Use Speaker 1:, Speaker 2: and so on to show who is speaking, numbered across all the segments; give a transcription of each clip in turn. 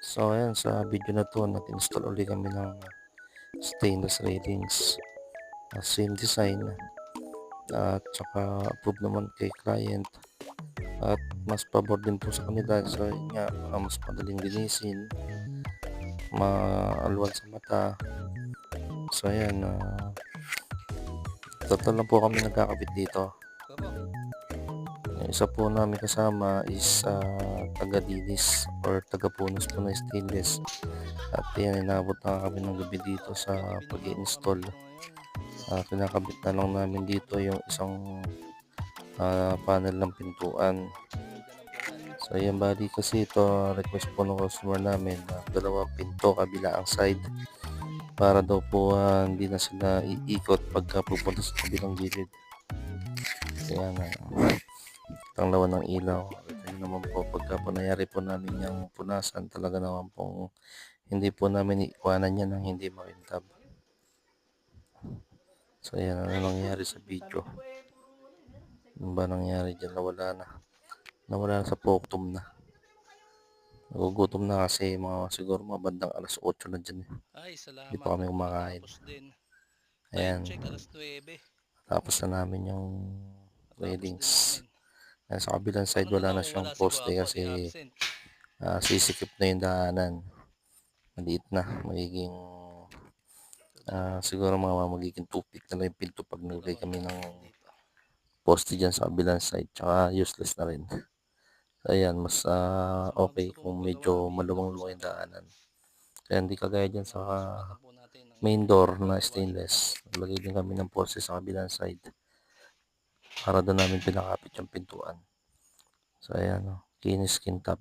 Speaker 1: So ayan sa video na 'to nag-install uli kami ng stainless railings. Ah, same design at saka approve naman kay client at mas pabor din po sa kanila so nga ah, mas madaling linisin, maalwan sa mata. So ayan, ah, tatlo lang po kami nagkakabit dito. Isa po namin kasama is ah, taga-linis or taga-punos po ng stainless. At yan, inabot na kami ng gabi dito sa pag-install. Ah, kinakabit na lang namin dito yung isang ah, panel ng pintuan. So ayan bali kasi ito request po ng customer namin na dalawa pinto kabila ang side para daw po ah, hindi na sila iikot pagka pupunta sa kabilang gilid. Kaya nga, ang lawan ng ilaw. Ito naman po pagka po nangyari po namin yung punasan talaga naman pong hindi po namin iiwanan yan ng hindi makintab. So ayan ano nangyari sa video. Ano ba nangyari dyan? Nawala na. Nawala na sa poktum na. Nagugutom na kasi mga siguro mga bandang alas 8 na dyan. eh.
Speaker 2: Ay, salamat.
Speaker 1: Hindi pa kami kumakain.
Speaker 2: Tapos din.
Speaker 1: Ayan.
Speaker 2: Check alas 9.
Speaker 1: Tapos na namin yung
Speaker 2: Natapos
Speaker 1: sa kabilang side wala na siyang poste
Speaker 2: Guapo,
Speaker 1: kasi ah, sisikip na yung daanan. Maliit na. Magiging ah, siguro mga magiging tupik na lang yung pinto pag nilagay kami ng poste dyan sa kabilang side. Tsaka useless na rin. So, ayan, mas ah, okay kung medyo maluwang-luwang yung daanan. Kaya hindi kagaya dyan sa main door na stainless. Naglagay din kami ng poste sa kabilang side. Para doon namin pinakapit yung pintuan. So ayan o. Kinis skin tab.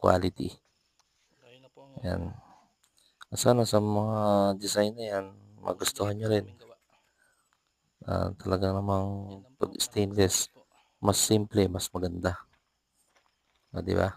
Speaker 1: Quality. Ayan. Sana sa mga design na yan, magustuhan nyo rin. Ah, talaga namang pag stainless, mas simple, mas maganda. Ah, di ba?